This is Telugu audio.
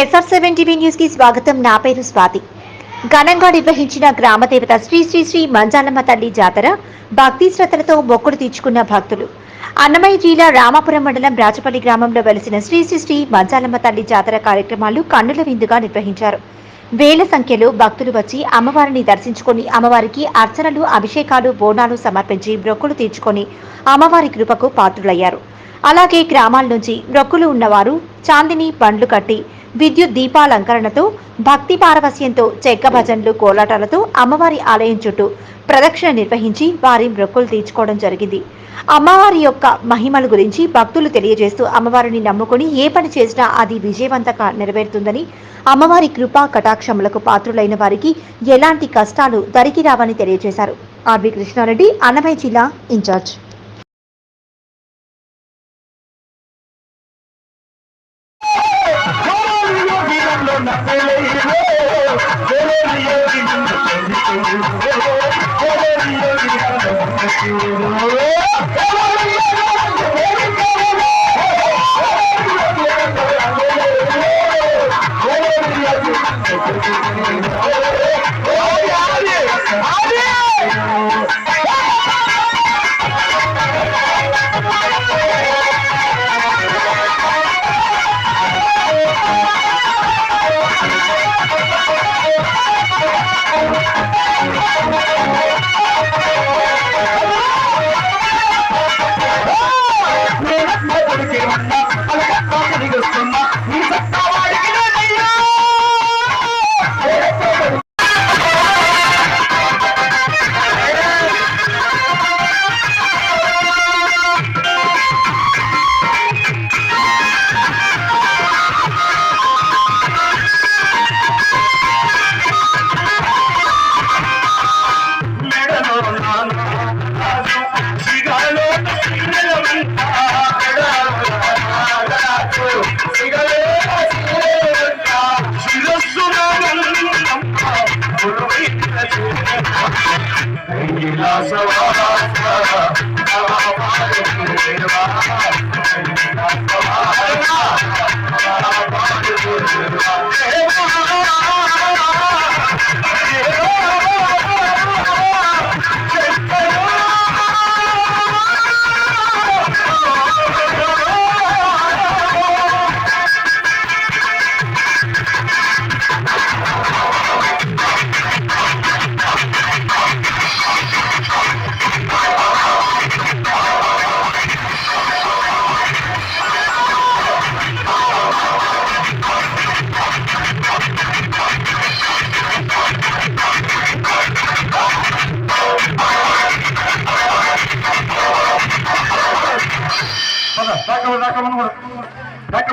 ఎస్ఆర్ సెవెన్ టీవీ న్యూస్కి స్వాగతం. నా పేరు స్వాతి. ఘనంగా నిర్వహించిన గ్రామదేవత శ్రీ శ్రీ శ్రీ మంజాలమ్మ తల్లి జాతర భక్తి శ్రద్ధలతో మొక్కులు తీర్చుకున్న భక్తులు. అన్నమయ్య జిల్లా రామాపురం మండలం రాజపల్లి గ్రామంలో వెలిసిన శ్రీ శ్రీ శ్రీ మంజాలమ్మ తల్లి జాతర కార్యక్రమాలు కన్నుల విందుగా నిర్వహించారు. వేల సంఖ్యలో భక్తులు వచ్చి అమ్మవారిని దర్శించుకొని అమ్మవారికి అర్చనలు అభిషేకాలు బోనాలు సమర్పించి మొక్కులు తీర్చుకొని అమ్మవారి కృపకు పాత్రులయ్యారు. అలాగే గ్రామాల నుంచి మొక్కులు ఉన్నవారు చాందిని పండ్లు కట్టి విద్యుత్ దీపాలంకరణతో భక్తి పారవస్యంతో చెక్క భజన్లు కోలాటాలతో అమ్మవారి ఆలయం చుట్టూ ప్రదక్షిణ నిర్వహించి వారి మొక్కులు తీర్చుకోవడం జరిగింది. అమ్మవారి యొక్క మహిమల గురించి భక్తులు తెలియజేస్తూ అమ్మవారిని నమ్ముకొని ఏ పని చేసినా అది విజయవంతంగా నెరవేరుతుందని అమ్మవారి కృపా కటాక్షములకు పాత్రులైన వారికి ఎలాంటి కష్టాలు దరికి రావని తెలియజేశారు. ఆర్వి కృష్ణారెడ్డి అన్నమయ్య జిల్లా ఇన్ఛార్జ్. Oh, Thank you. కూడా దాకా